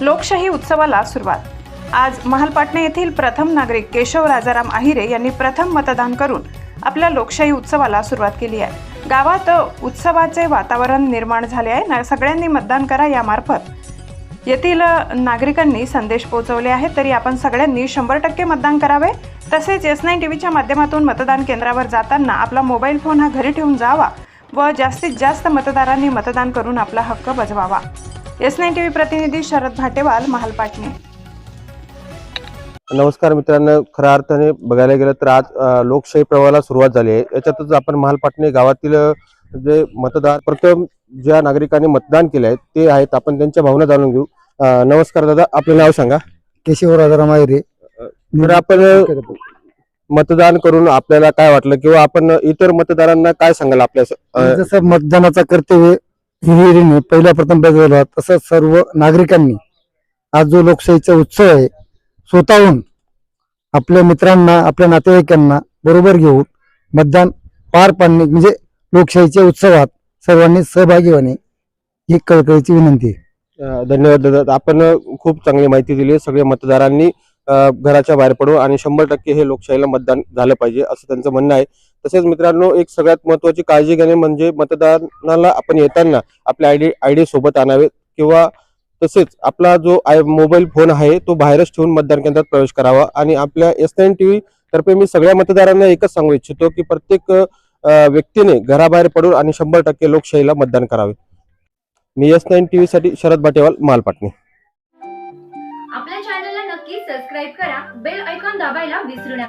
लोकशाही उत्सवाला सुरुवात. आज महालपाटणे येथील प्रथम नागरिक केशव राजाराम आहिरे यांनी प्रथम मतदान करून आपल्या लोकशाही उत्सवाला सुरुवात केली आहे. गावात उत्सवाचे वातावरण निर्माण झाले आहे. ना सगळ्यांनी मतदान करा यामार्फत. येथील नागरिकांनी संदेश पोहोचवले आहेत. तरी आपण सगळ्यांनी शंभर टक्के मतदान करावे. तसेच एस नाईन टी व्हीच्या माध्यमातून मतदान केंद्रावर जाताना आपला मोबाईल फोन हा घरी ठेवून जावा व जास्तीत जास्त मतदारांनी मतदान करून आपला हक्क बजवावा. एस नाईन टी व्ही प्रतिनिधी शरद भाटेवाल महालपाटणे नमस्कार मित्रांनो खऱ्या अर्थाने बघायला गेलं तर आज लोकशाही प्रवाहाला सुरुवात झाली आहे. याच्यातच आपण महालपाटणे गावातील जे मतदार प्रथम ज्या नागरिकांनी मतदान केले आहे ते आहेत. आपण त्यांच्या भावना जाणून घेऊ. नमस्कार दादा आपलं नाव सांगा. केशव राजाराम आयरे तर आपण मतदान करून आपल्याला काय वाटलं? किंवा आपण इतर मतदारांना काय सांगाल आपल्या जसं मतदानाचा कर्तव्य हिरिरीने पहिल्या प्रथम बजावला तसंच सर्व नागरिकांनी आज जो लोकशाहीचा उत्सव आहे स्वतःहून आपल्या मित्रांना आपल्या नातेवाईकांना बरोबर घेऊन मतदान पार पाडणे म्हणजे लोकशाहीच्या उत्सवात सर्वांनी सहभागी होणे ही कळकळीची विनंती आहे. धन्यवाद दादा. आपण खूप चांगली माहिती दिली सगळ्या मतदारांनी अ, घराच्या बाहेर पडू आणि शंभर टक्के हे लोकशाहीला मतदान झालं पाहिजे असं त्यांचं म्हणणं आहे. तसेच मित्रांनो एक सगळ्यात महत्वाची काळजी घेणे म्हणजे मतदानाला आपण येताना आपले आयडी आयडी सोबत आणावे किंवा तसेच आपला जो आय मोबाईल फोन आहे तो बाहेरच ठेवून मतदान केंद्रात प्रवेश करावा. आणि आपल्या एस नाईन टी व्ही तर्फे मी सगळ्या मतदारांना एकच सांगू इच्छितो की प्रत्येक व्यक्तीने घराबाहेर पडून आणि शंभर टक्के लोकशाहीला मतदान करावे. मी एस नाईन टी व्ही साठी शरद बाटेवाल मालपाटणे आपल्या चॅनलला नक्की सबस्क्राईब करा. बेल ऐकॉन दाबायला विसरू नका.